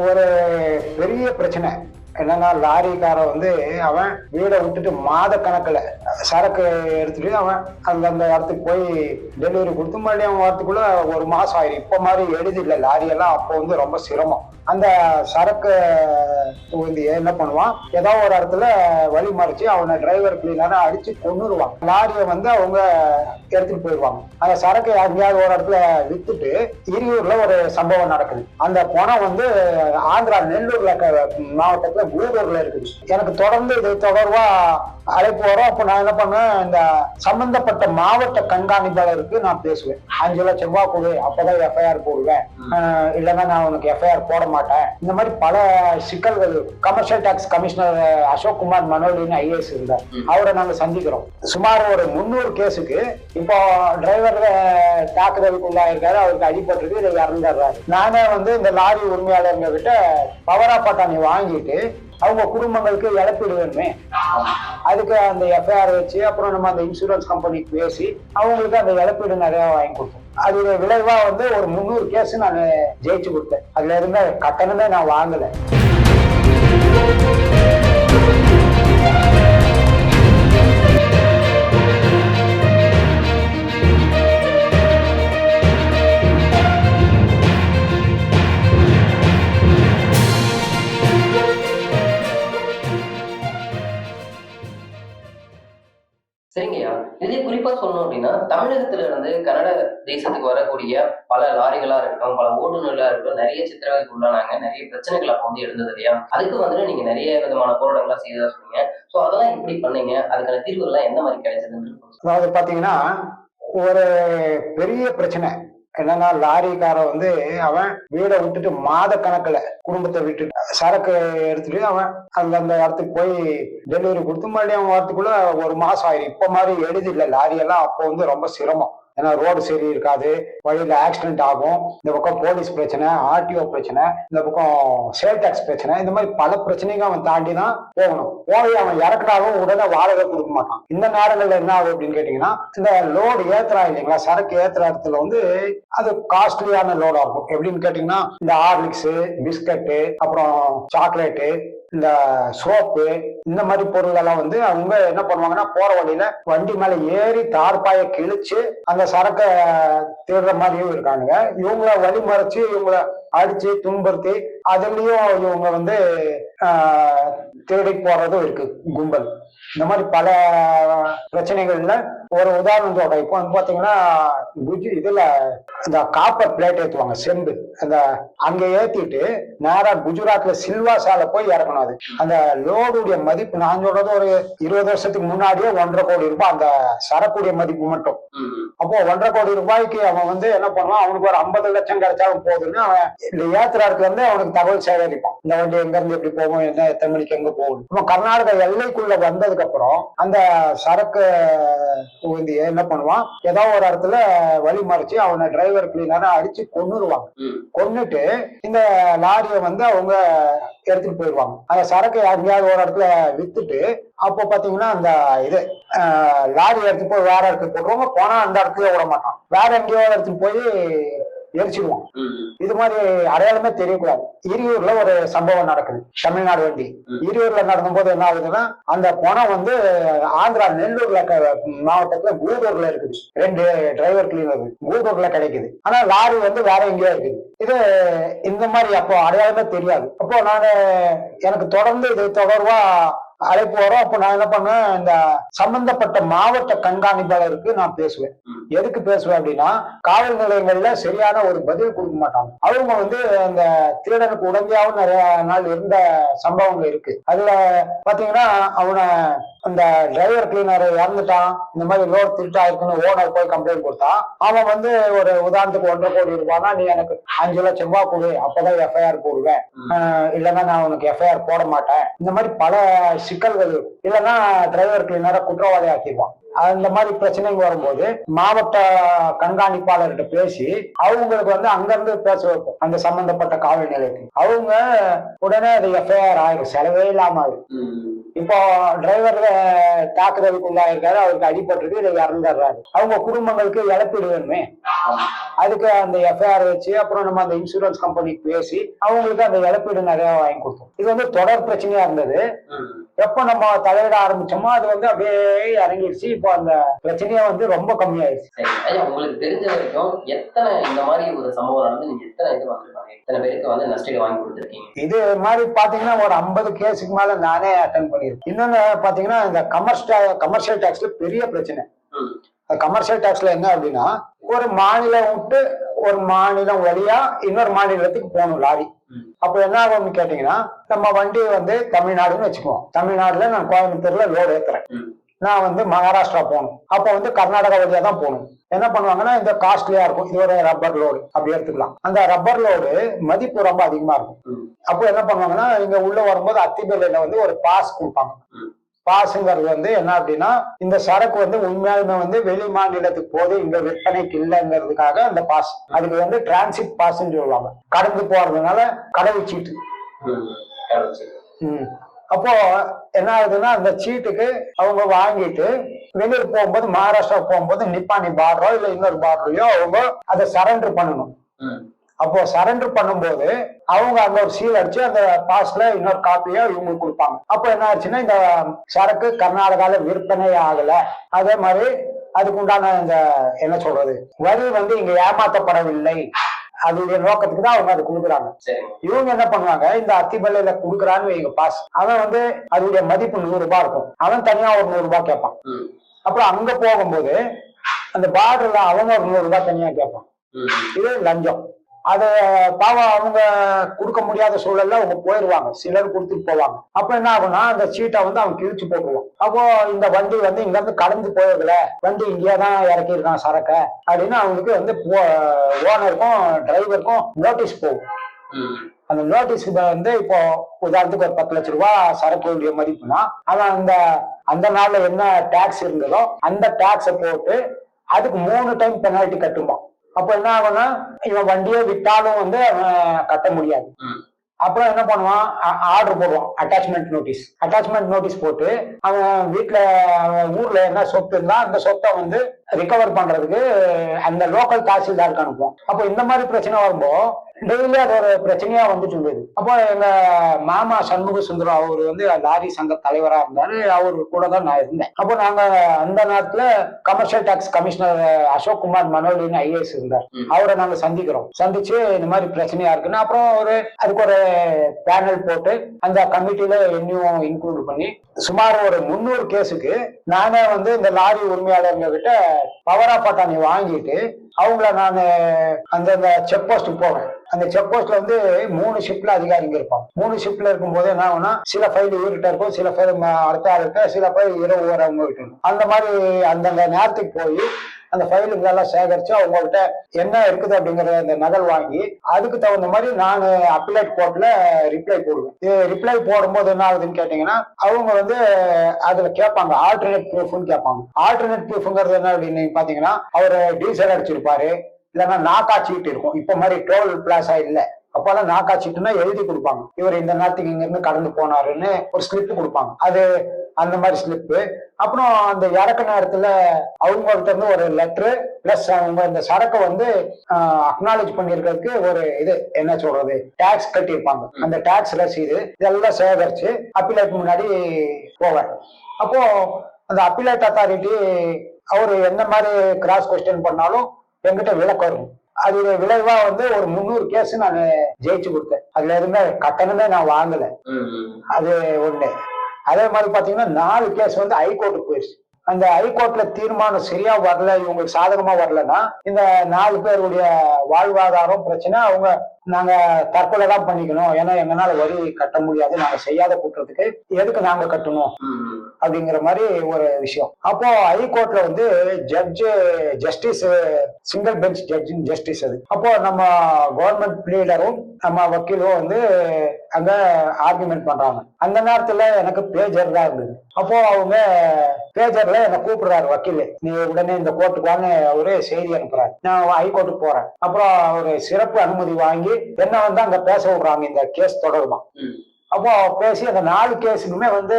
ஒரு பெரிய பிரச்சனை. என்னன்னா லாரிக்காரன் வந்து அவன் வீடை விட்டுட்டு மாத கணக்குல சரக்கு எடுத்துட்டு அவன் அந்த அந்த இடத்துக்கு போய் டெலிவரி கொடுத்து மறுபடியும் அவன் வரத்துக்குள்ள ஒரு மாசம் ஆயிரும். இப்ப மாதிரி எழுதி இல்லை லாரி எல்லாம் அப்போ வந்து ரொம்ப சிரமம். அந்த சரக்கு வந்து என்ன பண்ணுவான்? ஏதோ ஒரு இடத்துல வழி மறைச்சு அவனை டிரைவர் கிளீனரை அடிச்சு கொன்னுருவான். லாரியை வந்து அவங்க எடுத்துட்டு போயிடுவாங்க அந்த சரக்கு எங்கேயாவது ஒரு இடத்துல வித்துட்டு இரியூர்ல ஒரு சம்பவம் நடக்குது. அந்த பணம் வந்து ஆந்திரா நெல்லூர்ல மாவட்டத்துல கூடூர்ல இருக்குது. எனக்கு தொடர்ந்து இது தொடர்பா அழைப்பு வரும். அப்ப நான் என்ன பண்ணேன் இந்த சம்பந்தப்பட்ட மாவட்ட கண்காணிப்பாளருக்கு நான் பேசுவேன். அஞ்சு லட்சம் ரூபாய் கொடு அப்பதான் எஃப்ஐஆர் போடுவேன். இல்லைன்னா நான் உனக்கு எஃப்ஐஆர் போட மாட்டேன். இந்த மாதிரி பல சிக்கல்கள் commercial tax commissioner Ashok Kumar மனோலின்னு IAS இருந்தார். அவரை நாங்க சந்திக்கிறோம். சுமார் ஒரு முந்நூறு கேஸுக்கு இப்போ டிரைவர் தாக்குதலுக்குள்ளாயிருக்காரு அவருக்கு அடிபட்டிருக்கு இதை இறந்துடுறாரு. நானே வந்து இந்த லாரி உரிமையாளருங்க கிட்ட பவரா பட்டாணி வாங்கிட்டு அவங்க குடும்பங்களுக்கு இழப்பீடு வேணுமே அதுக்கு அந்த எஃப்ஐஆர் வச்சு அப்புறம் நம்ம அந்த இன்சூரன்ஸ் கம்பெனிக்கு பேசி அவங்களுக்கு அந்த இழப்பீடு நிறைய வாங்கி கொடுப்போம் அது விளைவா வந்து ஒரு முந்நூறு கேஸ் நான் ஜெயிச்சு கொடுத்தேன். அதுல இருந்த கட்டணமே நான் வாங்கலை. இதே குறிப்பா சொல்லணும் அப்படின்னா தமிழகத்துல இருந்து கன்னட தேசத்துக்கு வரக்கூடிய பல லாரிகளா இருக்கட்டும் பல ஓட்டுநர்களா இருக்கட்டும் நிறைய சித்திரவதைக்கு உள்ளானாங்க. நிறைய பிரச்சனைகள் அப்போ வந்து இருந்தது இல்லையா? அதுக்கு வந்துட்டு நீங்க நிறைய விதமான போராட்டங்களா செய்ததா சொன்னீங்க. சோ அதெல்லாம் எப்படி பண்ணீங்க? அதுக்கான தீர்வுகள்லாம் எந்த மாதிரி கிடைச்சதுன்னு அதாவது பாத்தீங்கன்னா ஒரு பெரிய பிரச்சனை. என்னன்னா லாரிக்காரன் வந்து அவன் வீடை விட்டுட்டு மாத கணக்குல குடும்பத்தை விட்டுட்டு சரக்கு எடுத்துட்டு அவன் அந்த அந்த இடத்துக்கு போய் டெலிவரி கொடுத்து மறுபடியும் அவன் வரத்துக்குள்ள ஒரு மாசம் ஆயிரும். இப்ப மாதிரி எழுதி லாரியெல்லாம் லாரி எல்லாம் அப்போ வந்து ரொம்ப சிரமம். ஏன்னா ரோடு சரி இருக்காது வழியில ஆக்சிடென்ட் ஆகும். இந்த பக்கம் போலீஸ் பிரச்சனை ஆர்டிஓ பிரச்சனை இந்த பக்கம் சேல் டேக்ஸ் பிரச்சனை இந்த மாதிரி பல பிரச்சனைகள் அவன் தாண்டி தான் போகணும். போய் அவன் இறக்குனாலும் உடனே வாடகை கொடுக்க மாட்டான். இந்த நேரங்கள்ல என்ன ஆகும் அப்படின்னு கேட்டீங்கன்னா இந்த லோடு ஏத்துறா இல்லைங்களா? சரக்கு ஏத்துற இடத்துல வந்து அது காஸ்ட்லியான லோடா இருக்கும். எப்படின்னு கேட்டீங்கன்னா இந்த ஹார்லிக்ஸ் பிஸ்கட்டு அப்புறம் சாக்லேட்டு இந்த சோப்பு இந்த மாதிரி பொருள் எல்லாம் வந்து அவங்க என்ன பண்ணுவாங்கன்னா போற வழியில வண்டி மேல ஏறி தார்பாய கிழிச்சு அந்த சரக்கை தேடுற மாதிரியும் இருக்கானுங்க இவங்கள வழிமறைச்சு இவங்கள அடிச்சு துன்புறுத்தி அதுலயும் இவங்க வந்து தேடி போறதும் இருக்கு கும்பல். இந்த மாதிரி பல பிரச்சனைகள்ல ஒரு உதாரணத்தோட இப்போ வந்து பாத்தீங்கன்னா குஜி இதுல இந்த காப்பர் பிளேட் ஏத்துவாங்க செம்பு. அந்த அங்க ஏத்திட்டு நேரா குஜராத்ல சில்வாசால போய் இறக்கணும் அது. அந்த லோடுடைய மதிப்பு நான் சொல்றது ஒரு இருபது வருஷத்துக்கு முன்னாடியே ஒன்றரை கோடி ரூபாய் அந்த சரக்குடைய மதிப்பு மட்டும். அப்போ ஒன்றரை கோடி ரூபாய்க்கு அவன் வந்து என்ன பண்ணுவான்? அவனுக்கு ஒரு ஐம்பது லட்சம் கிடைச்சாலும் போதுன்னு அவன் இந்த ஏத்துறாருக்கு வந்து அவனுக்கு தகவல் சேகரிப்பான். இந்த வண்டி எங்க இருந்து எப்படி போகும் என்ன எத்தனை மணிக்கு எங்க போகும் இப்போ கர்நாடகா எல்லைக்குள்ள வந்ததுக்கு அப்புறம் அந்த சரக்கு வந்து என்ன பண்ணுவான்? ஏதோ ஒரு இடத்துல வழி மறிச்சு அவனை டிரைவர் கிளீனரை அடிச்சு கொன்னுருவாங்க. கொன்னுட்டு இந்த லாரியை வந்து அவங்க எடுத்துட்டு போயிடுவாங்க அந்த சரக்கு எங்கேயாவது ஒரு இடத்துல வித்துட்டு அப்போ பாத்தீங்கன்னா அந்த இது லாரி எடுத்து போய் வேற இடத்துக்கு போடுறவங்க போனா அந்த இடத்துல விட மாட்டான். வேற எங்கேயோ இடத்துக்கு போய் எரிச்சிடுவான் இது மாதிரி அடையாளமே தெரியக்கூடாது. இரியூர்ல ஒரு சம்பவம் நடக்குது. தமிழ்நாடு வண்டி. இரியூர்ல நடக்கும்போது என்ன ஆகுதுன்னா அந்த பணம் வந்து ஆந்திரா நெல்லூர்ல மாவட்டத்துல கூடூர்ல இருக்குது. ரெண்டு டிரைவர் கிளீனர் கூடூர்ல கிடைக்குது. ஆனா லாரி வந்து வேற எங்கேயோ இருக்குது. இது இந்த மாதிரி அப்போ அடையாளமே தெரியாது. அப்போ நான் எனக்கு தொடர்ந்து இது தொடர்பா அழைப்பு வரும். அப்போ நான் என்ன பண்ணுவேன்? இந்த சம்பந்தப்பட்ட மாவட்ட கண்காணிப்பாளருக்கு நான் பேசுவேன். எதுக்கு பேசுவேன் அப்படின்னா காவல் நிலையங்கள்ல சரியான ஒரு பதில் கொடுக்க மாட்டாங்க. அவங்க வந்து அந்த திருடனுக்கு உடந்தையாவும் நிறைய நாள் இருந்த சம்பவங்கள் இருக்கு. அதுல பாத்தீங்கன்னா அவனை அந்த டிரைவர் கிளீனர் இறந்துட்டான். இந்த மாதிரி லோட் திருட்டா இருக்குன்னு ஓனர் போய் கம்ப்ளைண்ட் கொடுத்தான். அவன் வந்து ஒரு உதாரணத்துக்கு ஒன்றரை கோடி ரூபாய்னா நீ எனக்கு அஞ்சு லட்சம் ரூபாய் கொடு. அப்பதான் எஃப்ஐஆர் போடுவேன். இல்லைன்னா நான் உனக்கு எஃப்ஐஆர் போட மாட்டேன். இந்த மாதிரி பல சிக்கல்கள் இல்லைன்னா டிரைவர் கிளீனரை குற்றவாளி ஆக்கிடுவான். அந்த மாதிரி பிரச்சனைங்க வரும்போது மாவட்ட கண்காணிப்பாளர்கிட்ட பேசி அவங்களுக்கு வந்து அங்கிருந்து பேச வைப்போம். அந்த சம்பந்தப்பட்ட காவல் நிலையத்துக்கு. அவங்க உடனே அது எஃப்ஐஆர் ஆயிரும். செலவே இல்லாம ஆயிரும். இப்போ டிரைவர் தாக்குதலுக்கு உள்ளாயிருக்காரு அவருக்கு அடிபட்டிருக்கு. இதை இறந்துடுறாரு. அவங்க குடும்பங்களுக்கு இழப்பீடு வேணுமே. அதுக்கு அந்த எஃப்ஐஆர் வச்சு அப்புறம் நம்ம அந்த இன்சூரன்ஸ் கம்பெனிக்கு பேசி அவங்களுக்கு அந்த இழப்பீடு நிறைய வாங்கி கொடுத்தோம். இது வந்து தொடர் பிரச்சனையா இருந்தது. எப்போ நம்ம தலையிட ஆரம்பிச்சோமோ அது வந்து அப்படியே இறங்கிடுச்சு இப்போ அந்த பிரச்சனையே வந்து ரொம்ப கம்மியாயிருச்சு. ஐயா உங்களுக்கு தெரிஞ்ச வரைக்கும் எத்தனை இந்த மாதிரி ஒரு சம்பவம் நடந்து நீங்க எத்தனை இது வந்திருப்பாங்க எத்தனை பேருக்கு வந்து நஷ்டீடு வாங்கி கொடுத்துருக்கீங்க? இது மாதிரி பாத்தீங்கன்னா ஒரு ஐம்பது கேஸுக்கு மேல நானே அட்டன் பண்ணியிருக்கேன். இன்னொன்னு பாத்தீங்கன்னா இந்த கமர்ஷியல் கமர்ஷியல் டாக்ஸ்ல பெரிய பிரச்சனை. கமர்ஷியல் டாக்ஸ்ல என்ன அப்படின்னா ஒரு மாநிலம் விட்டு ஒரு மாநிலம் வழியா இன்னொரு மாநிலத்துக்கு போகணும் லாரி. அப்ப என்ன ஆகும்னு கேட்டீங்கன்னா நம்ம வண்டி வந்து தமிழ்நாடுன்னு வச்சுக்குவோம். தமிழ்நாடுல நான் கோயம்புத்தூர்ல லோடு ஏத்துறேன். நான் வந்து மகாராஷ்டிரா போகணும். அப்போ வந்து கர்நாடகா வழியா தான் போகணும். என்ன பண்ணுவாங்கன்னா இந்த காஸ்ட்லியா இருக்கும். இது ஒரு ரப்பர் லோடு அப்படி எடுத்துக்கலாம். அந்த ரப்பர் லோடு மதிப்பு ரொம்ப அதிகமா இருக்கும். அப்போ என்ன பண்ணுவாங்கன்னா இங்க உள்ள வரும்போது அத்திபேலையில வந்து ஒரு பாஸ் கொடுப்பாங்க. ம். பாஸுங்கிறது வந்து என்ன அப்படின்னா இந்த சரக்கு வந்து உண்மையாலுமே வந்து வெளி மாநிலத்துக்கு போது இங்க விற்பனைக்கு இல்லைங்கிறதுக்காக அந்த பாஸ் அதுக்கு வந்து டிரான்சிட் பாஸ்ன்னு சொல்லுவாங்க. கடந்து போறதுனால கடவுச்சீட்டு. ம். அப்போ என்ன ஆகுதுன்னா அந்த சீட்டுக்கு அவங்க வாங்கிட்டு வெளியூர் போகும்போது மகாராஷ்டிரா போகும்போது நிப்பானி பார்டரோ இல்ல இன்னொரு பார்டரையோ அவங்க அதை சரண்டர் பண்ணணும். அப்போ சரண்டர் பண்ணும்போது அவங்க அங்க ஒரு சீல் அடிச்சு அந்த பாஸ்ல இன்னொரு காப்பியோ இவங்களுக்கு கொடுப்பாங்க. அப்போ என்ன ஆச்சுன்னா இந்த சரக்கு கர்நாடகால விற்பனை ஆகல. அதே மாதிரி அதுக்கு உண்டான இந்த என்ன சொல்றது வரி வந்து இங்க ஏமாற்றப்படவில்லை அதோடைய நோக்கத்துக்கு தான் அவங்க அதை கொடுக்குறாங்க. இவங்க என்ன பண்ணுவாங்க? இந்த அத்திப்பள்ளியில குடுக்குறான்னு வைங்க பாஸ். அவன் வந்து அதோடைய மதிப்பு நூறு ரூபாய் இருக்கும். அவன் தனியா ஒரு நூறு ரூபாய் கேட்பான். அப்புறம் அங்க போகும்போது அந்த பார்டர்ல அவன் ஒரு நூறு ரூபாய் தனியா கேட்பான். இது லஞ்சம். அது பாவம் அவங்க கொடுக்க முடியாத சூழல்ல அவங்க போயிடுவாங்க சிலர் கொடுத்துட்டு போவாங்க. அப்ப என்ன ஆகும்னா அந்த சீட்டை வந்து அவன் கிழிச்சு போட்டுருவான் அப்போ இந்த வண்டி வந்து இங்க இருந்து கடந்து போயதுல வண்டி இங்கேயே தான் இறக்கியிருக்கான் சரக்க அப்படின்னு அவங்களுக்கு வந்து ஓனருக்கும் டிரைவருக்கும் நோட்டீஸ் போகும். அந்த நோட்டீஸ் வந்து இப்போ உதாரணத்துக்கு ஒரு பத்து லட்ச ரூபாய் சரக்குடைய மதிப்புனா அவன் அந்த அந்த நாள்ல என்ன டாக்ஸ் இருந்ததோ அந்த டாக்ஸை போட்டு அதுக்கு மூணு டைம் பெனால்ட்டி கட்டுவான் அப்ப என்ன ஆகும்னா இவன் வண்டியை விட்டாலும் வந்து அவன் கட்ட முடியாது. அப்புறம் என்ன பண்ணுவான்? ஆர்டர் போடுவான். அட்டாச்மெண்ட் நோட்டீஸ் அட்டாச்மெண்ட் நோட்டீஸ் போட்டு அவன் வீட்டுல ஊர்ல என்ன சொத்து இருந்தா அந்த சொத்தை வந்து ரிகவர் பண்றதுக்கு அந்த லோக்கல் தாசில்தாருக்கு அனுப்புவோம் அப்போ இந்த மாதிரி பிரச்சனை வரும்போது டெய்லி அது ஒரு பிரச்சனையா வந்துட்டு இருந்தது. அப்போ எங்க மாமா சண்முக சுந்தரம் அவர் வந்து லாரி சங்க தலைவரா இருந்தாரு. அவர் கூட தான் நான் இருந்தேன். அப்போ நாங்க அந்த நேரத்துல commercial tax commissioner Ashok Kumar மனோலின்னு IAS இருந்தார். அவரை நாங்க சந்திக்கிறோம். சந்திச்சு இந்த மாதிரி பிரச்சனையா இருக்குன்னு அப்புறம் ஒரு அதுக்கு ஒரு பேனல் போட்டு அந்த கமிட்டில என்னையும் இன்க்ளூட் பண்ணி சுமார் ஒரு முந்நூறு கேஸுக்கு நானே வந்து இந்த லாரி உரிமையாளர்ங்க கிட்ட பவர் ஆஃப் அட்டானி வாங்கிட்டு அவங்கள நான் அந்தந்த செக் போஸ்ட் போவேன். அந்த செக் போஸ்ட்ல வந்து மூணு ஷிப்ட்ல அதிகாரிங்க இருப்பாங்க. மூணு ஷிப்ட்ல இருக்கும்போது என்ன ஆகும்னா சில ஃபைல் இவர்கிட்ட இருக்கும் சில ஃபைல் அடுத்த ஆள் இருக்க சில ஃபைல் இரவு வரவங்க கிட்ட அந்த மாதிரி அந்தந்த நேரத்துக்கு போய் அந்த ஃபைலுங்களெல்லாம் சேகரிச்சு அவங்கள்ட்ட என்ன இருக்குது அப்படிங்கறத அந்த நகல் வாங்கி அதுக்கு தகுந்த மாதிரி நான் அப்பிலேட் கோர்ட்ல ரிப்ளை போடுவேன். இது ரிப்ளை போடும்போது என்ன ஆகுதுன்னு கேட்டீங்கன்னா அவங்க வந்து அதுல கேட்பாங்க. ஆல்டர்னேட் ப்ரூஃப்னு கேட்பாங்க. ஆல்டர்னேட் ப்ரூஃப்ங்கிறது என்ன அப்படின்னு பாத்தீங்கன்னா அவர் டீசல் அடிச்சிருப்பாரு. இல்லைன்னா நாக்கா சீட்டு இருக்கும். இப்ப மாதிரி டோல் பிளாஸா இல்ல. அப்பெல்லாம் நாக்கா சீட்டுனா எழுதி கொடுப்பாங்க. இவர் இந்த நேரத்துக்கு இங்க இருந்து கடந்து போனாருன்னு ஒரு ஸ்லிப் கொடுப்பாங்க. அது அந்த மாதிரி ஸ்லிப்பு அப்புறம் அந்த இறக்க நேரத்துல அவங்கள்ட்ட இருந்து ஒரு லெட்ரு பிளஸ் அவங்க இந்த சரக்கை வந்து அக்னாலேஜ் பண்ணிருக்கிறதுக்கு ஒரு இது என்ன சொல்றது டாக்ஸ் கட்டியிருப்பாங்க. அந்த டாக்ஸ் ரசீது இதெல்லாம் சேகரிச்சு அப்பிலேட் முன்னாடி போவார். அப்போ அந்த அப்பிலேட் அத்தாரிட்டி அவர் எந்த மாதிரி கிராஸ் கொஸ்டின் பண்ணாலும் என்கிட்ட விளக்கம் இருக்கும் அது விளைவா வந்து ஒரு முந்நூறு கேஸ் நான் ஜெயிச்சு கொடுத்தேன். அதுல எதுவுமே கட்டணமே நான் வாங்கல. அது ஒண்ணு. அதே மாதிரி பாத்தீங்கன்னா நாலு கேஸ் வந்து ஹைகோர்ட்டுக்கு போயிடுச்சு அந்த ஹைகோர்ட்ல தீர்மானம் சரியா வரல இவங்களுக்கு சாதகமா வரலன்னா இந்த நாலு பேருடைய வாழ்வாதாரம் பிரச்சனை அவங்க நாங்க தற்கொலை தான் பண்ணிக்கணும். ஏன்னா எங்களால வரி கட்ட முடியாது. நாங்க செய்யாத கூட்டுறதுக்கு எதுக்கு நாங்க கட்டணும்? அப்படிங்கிற மாதிரி ஒரு விஷயம். அப்போ ஹைகோர்ட்ல வந்து judge justice single bench judge justice அது. அப்போ நம்ம கவர்மெண்ட் லீடரும் நம்ம வக்கீலும் வந்து அங்க ஆர்குமெண்ட் பண்றாங்க. அந்த நேரத்துல எனக்கு பேஜர் தான் இருந்தது. அப்போ அவங்க பேஜர்ல என்ன கூப்பிடுறாரு வக்கீல். நீ உடனே இந்த கோர்ட்டுக்கு வாங்க அவரு செய்தி அனுப்புறாரு. நான் ஹைகோர்ட்டுக்கு போறேன். அப்புறம் ஒரு சிறப்பு அனுமதி வாங்கி என்ன வந்து அங்க பேச விடுறாங்க இந்த கேஸ் தொடருமா. அப்போ பேசி அந்த நாலு கேஸுக்குமே வந்து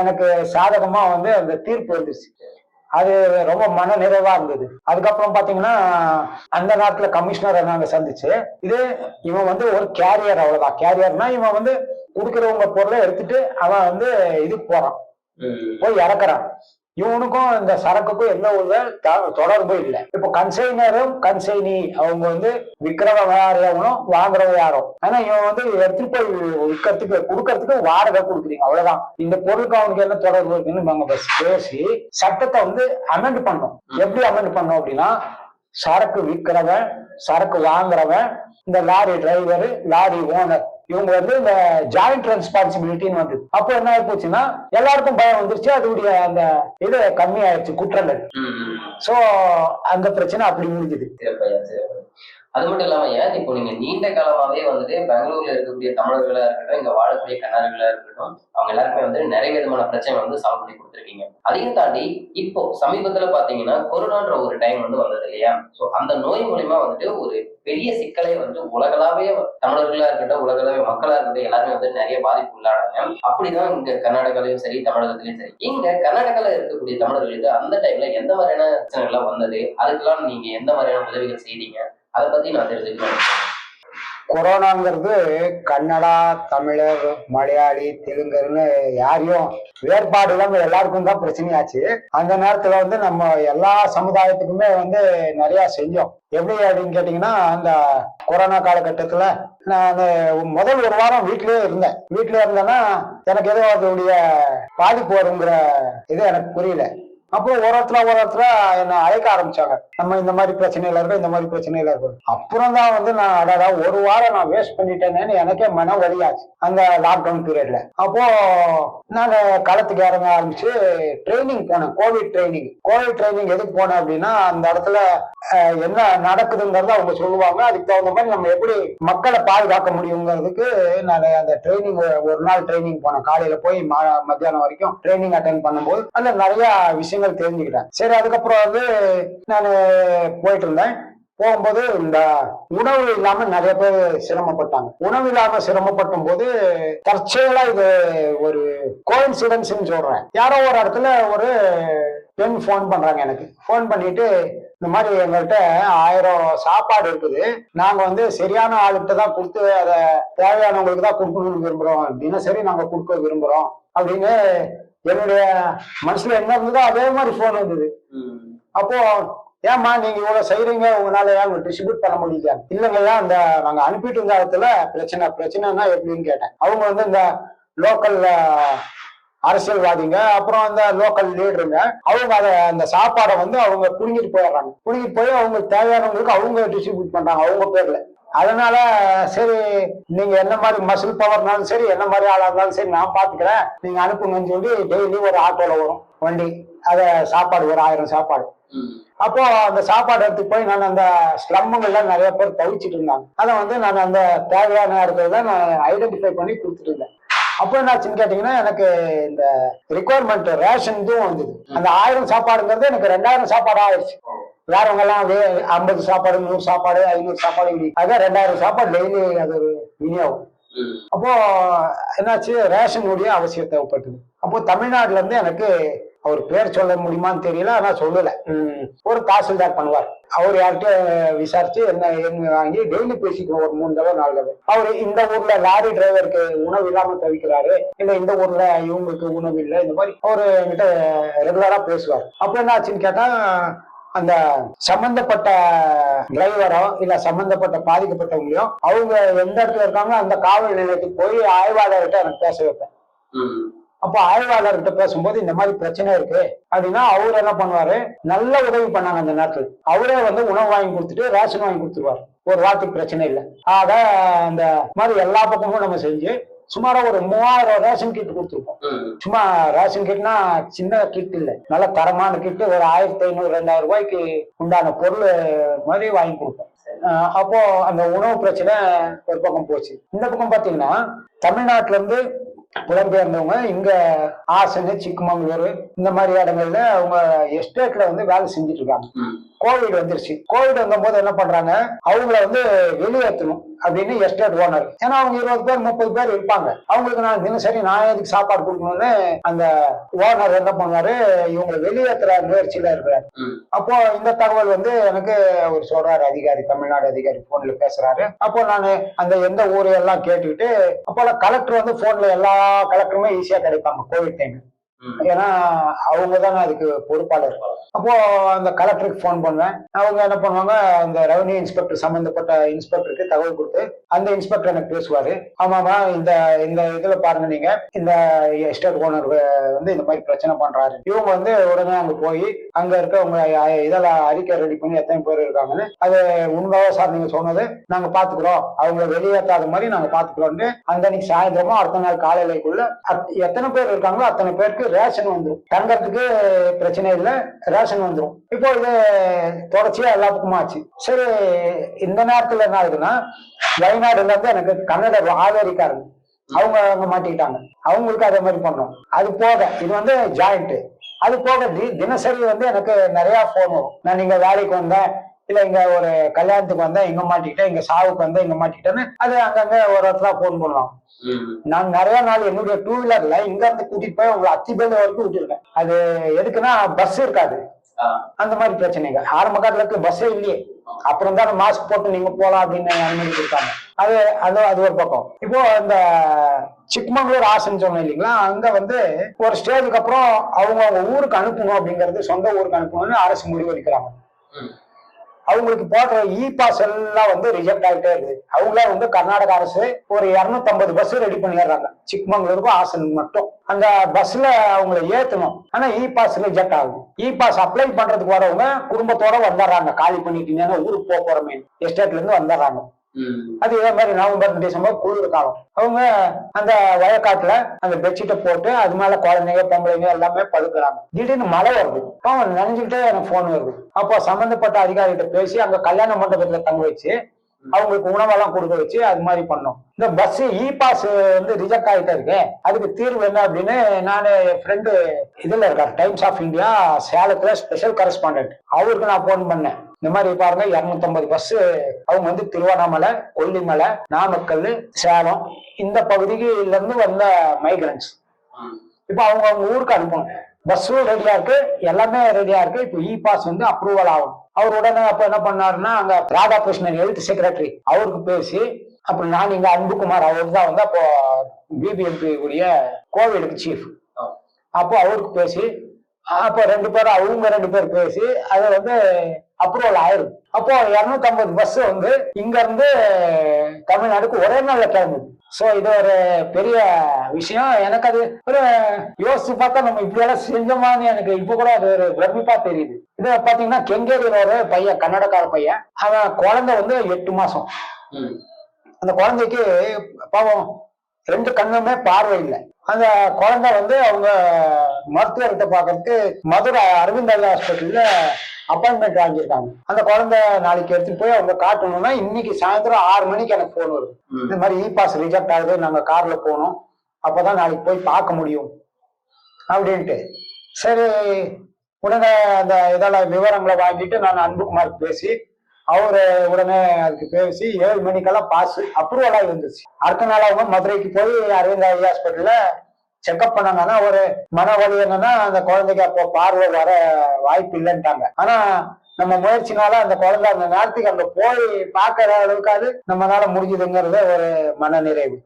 எனக்கு சாதகமா வந்து அந்த தீர்ப்பு வந்துருச்சு. அது ரொம்ப மன நிறைவா இருந்தது. அதுக்கப்புறம் பாத்தீங்கன்னா அந்த நேரத்துல கமிஷனரை நாங்க சந்திச்சு இது இவன் வந்து ஒரு கேரியர் அவ்வளவுதான். கேரியர்னா இவன் வந்து கொடுக்குறவங்க பொருளை எடுத்துட்டு அவன் வந்து இதுக்கு போறான். போய் இறக்குறான். இவனுக்கும் இந்த சரக்குக்கும் எந்த ஒரு த- தொடர்பும் இல்லை. இப்போ கன்சைனரும் கன்சைனி அவங்க வந்து விற்கிறவன் யார் எவனும் வாங்குறவன் யாரும் ஆனா இவன் வந்து எடுத்துட்டு போய் விற்கிறதுக்கு கொடுக்கறதுக்கு வாடகை கொடுக்குறீங்க. அவ்வளவுதான். இந்த பொருளுக்கு அவனுக்கு என்ன தொடர்பு இருக்குன்னு நாங்க பஸ் பேசி சட்டத்தை வந்து அமெண்ட் பண்ணோம் எப்படி அமெண்ட் பண்ணோம் அப்படின்னா சரக்கு விற்கிறவன் சரக்கு வாங்குறவன் இந்த லாரி டிரைவர் லாரி ஓனர் இவங்க வந்து இந்த ஜாயிண்ட் ரெஸ்பான்சிபிலிட்டின்னு வந்தது. அப்போ என்ன ஆகி போச்சுன்னா எல்லாருக்கும் பயம் வந்துருச்சு. அதோடைய அந்த இது கம்மியாயிருச்சு குற்றங்கள். சோ அந்த பிரச்சனை அப்படி முடிஞ்சுது. அது மட்டும் இல்லாம ஏன் இப்போ நீங்க நீண்ட காலமாவே வந்துட்டு பெங்களூர்ல இருக்கக்கூடிய தமிழர்களா இருக்கட்டும் இங்க வாழக்கூடிய கன்னர்களா இருக்கட்டும் அவங்க எல்லாருக்குமே வந்து நிறைய விதமான பிரச்சனை வந்து சால்வ் பண்ணி கொடுத்துருக்கீங்க. அதையும் தாண்டி இப்போ சமீபத்துல பாத்தீங்கன்னா கொரோனான்ற ஒரு டைம் வந்து வந்தது இல்லையா? சோ அந்த நோய் மூலியமா வந்துட்டு ஒரு பெரிய சிக்கலை வந்து உலகளாவே தமிழர்களா இருக்கட்டும் உலகளாவே மக்களா இருக்கட்டும் எல்லாருமே வந்து நிறைய பாதிப்பு உள்ளானாங்க. அப்படிதான் இங்க கர்நாடகாலையும் சரி தமிழகத்திலயும் சரி. இங்க கர்நாடகால இருக்கக்கூடிய தமிழர்களுக்கு அந்த டைம்ல எந்த மாதிரியான பிரச்சனைகள்லாம் வந்தது? அதுக்கெல்லாம் நீங்க எந்த மாதிரியான உதவிகள் செய்தீங்க? அதை பத்தி நான் தெரிஞ்சுக்கிறேன் கொரோனாங்கிறது கன்னடா தமிழர் மலையாளி தெலுங்கர்னு யாரையும் வேறுபாடு இல்லாம எல்லாருக்கும் தான் பிரச்சனையாச்சு. அந்த நேரத்துல வந்து நம்ம எல்லா சமுதாயத்துக்குமே வந்து நிறைய செஞ்சோம். எப்படி அப்படின்னு கேட்டீங்கன்னா அந்த கொரோனா காலகட்டத்துல நான் முதல் ஒரு வாரம் வீட்லயே இருந்தேன். வீட்லயே இருந்தேன்னா எனக்கு ஏதோ அதோடைய பாதிப்பு வருங்கிற இது எனக்கு புரியல. அப்புறம் ஒரு இடத்துல ஒரு இடத்துல என்ன அழைக்க ஆரம்பிச்சாங்க. நம்ம இந்த மாதிரி பிரச்சனையில இருக்கோம் இந்த மாதிரி பிரச்சனையில இருக்கோம். அப்புறம் தான் வந்து நான் அடடா ஒரு வாரம் நான் வேஸ்ட் பண்ணிட்டேன்னு எனக்கே மன வழியாச்சு அந்த லாக்டவுன் பீரியட்ல அப்போ நாங்க களத்துக்கு இறங்க ஆரம்பிச்சு ட்ரைனிங் போனேன் கோவிட் ட்ரைனிங் கோவிட் ட்ரைனிங் எதுக்கு போனேன் அப்படின்னா அந்த இடத்துல என்ன நடக்குதுங்கிறத அவங்க சொல்லுவாங்க. அதுக்கு தகுந்த மாதிரி நம்ம எப்படி மக்களை பாதுகாக்க முடியுங்கிறதுக்கு நான் அந்த ட்ரைனிங் ஒரு நாள் ட்ரைனிங் போனேன் காலையில போய் மா- மத்தியானம் வரைக்கும் ட்ரைனிங் அட்டன் பண்ணும்போது அந்த நிறைய விஷயங்கள் தெரிஞ்சுக்கிட்டேன். சரி அதுக்கப்புறம் வந்து நான் போயிட்டு இருந்தேன். போகும்போது இந்த உணவு இல்லாம நிறைய பேர் சிரமப்பட்டாங்க. உணவு இல்லாம சிரமப்பட்டும் போது தற்செயலா இது ஒரு கோயின்சிடன்ஸ் சொல்றேன். யாரோ ஒரு இடத்துல ஒரு பெண் ஃபோன் பண்றாங்க எனக்கு. ஃபோன் பண்ணிட்டு இந்த மாதிரி எங்கள்கிட்ட ஆயிரம் சாப்பாடு இருக்குது. நாங்க வந்து சரியான ஆளுகிட்ட தான் கொடுத்து அதை தேவையானவங்களுக்கு தான் கொடுக்கணும்னு விரும்புறோம். தினசரி நாங்க கொடுக்க விரும்புறோம் அப்படின்னு என்னுடைய மனசுல என்ன இருந்ததோ அதே மாதிரி ஃபோன் வந்தது. அப்போ ஏம்மா நீங்க இவ்வளவு செய்யறீங்க உங்களால ஏன் டிஸ்ட்ரிபியூட் பண்ண முடியல? இல்லைங்கய்யா அந்த நாங்க அனுப்பிட்டு இருந்த இடத்துல பிரச்சனை பிரச்சனைனா எப்படின்னு கேட்டேன். அவங்க வந்து இந்த லோக்கல் அரசியல்வாதிங்க அப்புறம் அந்த லோக்கல் லீடருங்க அவங்க அதை அந்த சாப்பாடை வந்து அவங்க புடுங்கிட்டு போயிடுறாங்க. புடுங்கிட்டு போய் அவங்களுக்கு தேவையானவங்களுக்கு அவங்க டிஸ்ட்ரிபியூட் பண்றாங்க. அவங்க பேர்ல. அதனால சரி நீங்க என்ன மாதிரி மசில் பவர்னாலும் சரி என்ன மாதிரி ஆளா இருந்தாலும் சரி நான் பாத்துக்கிறேன். நீங்க அனுப்புங்கன்னு சொல்லி டெய்லி ஒரு ஆட்டோல வரும். வண்டி. அத சாப்பாடு ஒரு ஆயிரம் சாப்பாடு. அப்போ அந்த சாப்பாடு எடுத்து போய் நான் அந்த ஸ்லம்முங்கள்ல நிறைய பேர் தவிச்சிட்டு இருந்தாங்க. அதை வந்து நான் அந்த தேவையான இடத்துல நான் ஐடென்டிஃபை பண்ணி கொடுத்துட்டு இருந்தேன். அப்போ என்னாச்சுன்னு கேட்டீங்கன்னா எனக்கு இந்த ரிக்குவயர்மெண்ட் ரேஷன் இதுவும் வந்தது. அந்த ஆயிரம் சாப்பாடுங்கிறது எனக்கு ரெண்டாயிரம் சாப்பாடு ஆயிடுச்சு. வேறவங்க எல்லாம் வே- ஐம்பது சாப்பாடு நூறு சாப்பாடு ஐநூறு சாப்பாடு இப்படி. அதான் ரெண்டாயிரம் சாப்பாடு டெய்லி அது ஒரு விநியோகம் அப்போ என்னாச்சு? ரேஷனுடைய அவசியம் தேவைப்பட்டது. அப்போ தமிழ்நாட்டுல இருந்து எனக்கு அவர் பேர் சொல்ல முடியுமான்னு தெரியல ஆனா சொல்லல. ஒரு தாசில்தார் பண்ணுவார். அவர் யார்கிட்ட விசாரிச்சு என்ன என்ன வாங்கி டெய்லி பேசிக்குவோம். ஒரு மூணு தடவை நாலு தடவை. அவர் இந்த ஊர்ல லாரி டிரைவருக்கு உணவு இல்லாம தவிக்கிறாரு. இல்ல இந்த ஊர்ல இவங்களுக்கு உணவு இல்லை. இந்த மாதிரி அவரு என்கிட்ட ரெகுலரா பேசுவார். அப்ப என்ன ஆச்சுன்னு கேட்டா அந்த சம்பந்தப்பட்ட டிரைவரோ இல்ல சம்பந்தப்பட்ட பாதிக்கப்பட்டவங்களையோ அவங்க எந்த இடத்துல இருக்காங்க அந்த காவல் நிலையத்துக்கு போய் ஆய்வாளர்கிட்ட எனக்கு பேச வைப்பேன். அப்போ ஆய்வாளர்கிட்ட பேசும்போது இந்த மாதிரி பிரச்சனை இருக்கு அப்படின்னா அவர் என்ன பண்ணுவாரு? நல்ல உதவி பண்ணாங்க அந்த நேரத்தில். அவரே வந்து உணவு வாங்கி கொடுத்துட்டு ரேஷன் வாங்கி கொடுத்துருவார். ஒரு வாரத்துக்கு பிரச்சனை இல்லை. ஆக அந்த மாதிரி எல்லா பக்கமும் நம்ம செஞ்சு சுமாரா ஒரு மூவாயிரம் ரேஷன் கிட் கொடுத்துருப்போம். சும்மா ரேஷன் கிட்னா சின்ன கிட் இல்ல. நல்ல தரமான கிட்டு ஒரு ஆயிரத்தி ஐநூறு ரெண்டாயிரம் ரூபாய்க்கு உண்டான பொருள் மாதிரி வாங்கி கொடுப்போம் அப்போ அந்த உணவு பிரச்சனை ஒரு பக்கம் போச்சு. இந்த பக்கம் பாத்தீங்கன்னா தமிழ்நாட்டுல இருந்து புலம்பெயர்ந்தவங்க இங்க ஆசனு சிக்கமங்களூர் இந்த மாதிரி இடங்கள்ல அவங்க எஸ்டேட்ல வந்து வேலை செஞ்சுட்டு இருக்காங்க. கோவிட் வந்துருச்சு. கோவிட் வந்தபோது என்ன பண்றாங்க? அவங்கள வந்து வெளியேற்றணும் அப்படின்னு எஸ்டேட் ஓனர் ஏன்னா அவங்க இருபது பேர் முப்பது பேர் இருப்பாங்க. அவங்களுக்கு நான் தினசரி நான் எதுக்கு சாப்பாடு கொடுக்கணும்னு அந்த ஓனர் என்ன பண்ணாரு இவங்களை வெளியேற்றுற முயற்சியில இருக்கிறாரு. அப்போ இந்த தகவல் வந்து எனக்கு ஒரு சொல்றாரு அதிகாரி தமிழ்நாடு அதிகாரி போன்ல பேசுறாரு. அப்போ நான் அந்த எந்த ஊரு எல்லாம் கேட்டுக்கிட்டு அப்போ கலெக்டர் வந்து போன்ல எல்லா கலெக்டருமே ஈஸியா கிடைப்பாங்க கோவிட் டைம். ஏன்னா அவங்க தானே அதுக்கு பொறுப்பாளர். அப்போ அந்த கலெக்டருக்கு ஃபோன் பண்ணுவேன். அவங்க என்ன பண்ணுவாங்க அந்த ரெவன்யூ இன்ஸ்பெக்டர் சம்பந்தப்பட்ட இன்ஸ்பெக்டருக்கு தகவல் கொடுத்து அந்த இன்ஸ்பெக்டர் எனக்கு பேசுவாரு. ஆமாமா இந்த இந்த இதுல பாருங்க நீங்க. இந்த எஸ்டேட் ஓனர் வந்து இந்த மாதிரி பிரச்சனை பண்றாரு. இவங்க வந்து உடனே அங்க போய் அங்க இருக்கவங்க இதெல்லாம் அறிக்கை ரெடி பண்ணி எத்தனை பேர் இருக்காங்கன்னு அது உண்மையாக சார் நீங்க சொன்னது நாங்க பாத்துக்கிறோம். அவங்கள வெளியேற்றாத மாதிரி நாங்க பாத்துக்கிறோம்னு அந்த அன்னைக்கு சாயந்தரமும் அடுத்த நாள் காலையிலக்குள்ள எத்தனை பேர் இருக்காங்களோ அத்தனை பேருக்கு ரேஷன் வந்துடும் தங்கறதுக்கு பிரச்சனை இல்லை ரேஷன் வந்துடும் இப்போ இது தொடர்ச்சியா எல்லா பக்கமும் ஆச்சு. சரி இந்த நேரத்துல என்ன ஆகுதுன்னா வயநாடுல இருந்து எனக்கு கன்னட ஆதரிக்காரங்க. அவங்க அங்க மாட்டிக்கிட்டாங்க. அவங்களுக்கு அதே மாதிரி பண்ணோம். அது போக இது வந்து ஜாயிண்ட் அது போக தினசரி வந்து எனக்கு நிறைய போன் வரும். நான் நீங்க வேலைக்கு வந்தேன். இல்ல இங்க ஒரு கல்யாணத்துக்கு வந்தேன் இங்க மாட்டிக்கிட்டேன் இங்க சாவுக்கு வந்தேன் இங்க மாட்டிக்கிட்டேன்னு அது அங்கங்க ஒரு இடத்துல போன் பண்ணுவாங்க. நான் நிறைய நாள் என்னுடைய டூ வீலர்ல இங்க இருந்து கூட்டிட்டு போய் உங்களை அத்திபேல வரைக்கும் விட்டுருக்கேன் அது எதுக்குன்னா பஸ் இருக்காது. அந்த மாதிரி பிரச்சனைங்க ஆரம்ப காலத்துல பஸ்ஸே இல்லையே. அப்புறம் தான் மாஸ்க் போட்டு நீங்க போலாம் அப்படின்னு அனுமதி கொடுத்தாங்க. அது அது அது ஒரு பக்கம். இப்போ இந்த சிக்மங்களூர் ஆசன் சொன்னேன் இல்லைங்களா? அங்க வந்து ஒரு ஸ்டேஜுக்கு அப்புறம் அவங்க அவங்க ஊருக்கு அனுப்பணும் அப்படிங்கிறது சொந்த ஊருக்கு அனுப்பணும்னு அரசு முடிவெடுக்கிறாங்க. அவங்களுக்கு போடுற இ பாஸ் எல்லாம் வந்து ரிஜெக்ட் ஆகிட்டே இருக்குது. அவங்களே வந்து கர்நாடக அரசு ஒரு 250 பஸ் ரெடி பண்ணிடுறாங்க. சிக்மங்களூருக்கும் ஆசனுக்கு மட்டும். அந்த பஸ்ல அவங்கள ஏத்தணும். ஆனா இ பாஸ் ரிஜெக்ட் ஆகுது. இ பாஸ் அப்ளை பண்றதுக்கு வரவங்க குடும்பத்தோட வந்துடுறாங்க. காலி பண்ணிட்டீங்கன்னா ஊருக்கு போக போறமே. எஸ்டேட்ல இருந்து வந்துடுறாங்க. அது இதே மாதிரி நவம்பர் டிசம்பர் குளிர் காலம் அவங்க அந்த வயக்காட்டுல அந்த பெட்ஷீட்டை போட்டு அது மேல குழந்தைங்க பொம்பளைங்க எல்லாமே படுக்கிறாங்க. திடீர்னு மழை வருது. அவன் நினைஞ்சுக்கிட்டே எனக்கு போன் வருது. அப்போ சம்பந்தப்பட்ட அதிகாரிகிட்ட பேசி அங்க கல்யாண மண்டபத்துல தங்க வச்சு அவங்களுக்கு உணவெல்லாம் கொடுக்க வச்சு அது மாதிரி பண்ணோம். இந்த பஸ் இ பாஸ் வந்து ரிஜெக்ட் ஆகிட்டே இருக்கு. அதுக்கு தீர்வு என்ன அப்படின்னு நான் என் ஃப்ரெண்டு இதுல இருக்கார் டைம்ஸ் ஆஃப் இந்தியா சேலத்துல ஸ்பெஷல் கரஸ்பாண்டன்ட் அவருக்கு நான் போன் பண்ணேன். இந்த மாதிரி பாருங்க 250 பஸ் அவங்க வந்து திருவண்ணாமலை கொல்லிமலை நாமக்கல் சேலம் இந்த பகுதியில இருந்து வந்த மைக்ரன்ஸ். இப்போ அவங்க அவங்க ஊருக்கு அனுப்பணும் பஸ்ஸும் ரெடியா இருக்கு எல்லாமே ரெடியா இருக்கு இப்போ இ பாஸ் வந்து அப்ரூவல் ஆகும் அவர் உடனே அப்ப என்ன பண்ணாருன்னா அங்க ராதாகிருஷ்ணன் ஹெல்த் செக்ரட்டரி அவருக்கு பேசி அப்புறம் நான் இங்க அன்புகுமார் அவர் தான் வந்து அப்போ பிபிஎம்பி உடைய கோவிலுக்கு சீஃப். அப்போ அவருக்கு பேசி அப்போ ரெண்டு பேரும் அவங்க ரெண்டு பேர் பேசி அது வந்து அப்ரூவல் ஆயிருக்கு அப்போ 250 பஸ் வந்து இங்க இருந்து தமிழ்நாடுக்கு ஒரே நாள்ல கிளம்புது. சோ இது ஒரு பெரிய விஷயம். எனக்கு அது ஒரு யோசிச்சு பார்த்தா நம்ம இப்படி எல்லாம் செஞ்சோமான்னு எனக்கு இப்ப கூட அது ஒரு பிரமிப்பா தெரியுது. இது பாத்தீங்கன்னா கெங்கேரியில ஒரு பையன் கன்னடக்கார பையன். அவன் குழந்தை வந்து எட்டு மாசம். அந்த குழந்தைக்கு பாவம் ரெண்டு கண்ணுமே பார்வை இல்லை. அந்த குழந்தை வந்து அவங்க மருத்துவர்கிட்ட பார்க்கறதுக்கு மதுரை அரவிந்த் ஹாஸ்பிட்டல்ல அப்பாயின்மெண்ட் வாங்கியிருக்காங்க. அந்த குழந்தை நாளைக்கு எடுத்துட்டு போய் அவங்க காட்டணும்னா இன்னைக்கு சாயந்தரம் ஆறு மணிக்கு எனக்கு போன் வருது ம். இந்த மாதிரி இ பாஸ் ரிஜெக்ட் ஆகுது நாங்க கார்ல போனோம். அப்பதான் நாளைக்கு போய் பார்க்க முடியும். அப்படின்ட்டு. சரி உடனே அந்த இதெல்லாம் விவரங்களை வாங்கிட்டு நான் அன்புகுமாருக்கு பேசி அவரு உடனே அதுக்கு பேசி ஏழு மணிக்கெல்லாம் பாஸ் அப்ரூவல் ஆகி வந்துருச்சு அடுத்த நாள் அவங்க மதுரைக்கு போய் அரவிந்த் ஐ ஹாஸ்பிட்டல்ல செக்அப் பண்ணாங்கன்னா ஒரு மன வலி என்னன்னா அந்த குழந்தைக்கு அப்போ பார்வை வர வாய்ப்பு இல்லைன்ட்டாங்க. ஆனா நம்ம முயற்சினால அந்த குழந்தை அந்த நேரத்துக்கு அங்க போய் பார்க்கற அளவுக்காவது நம்மளால முடிஞ்சதுங்கிறது ஒரு மன நிறைவு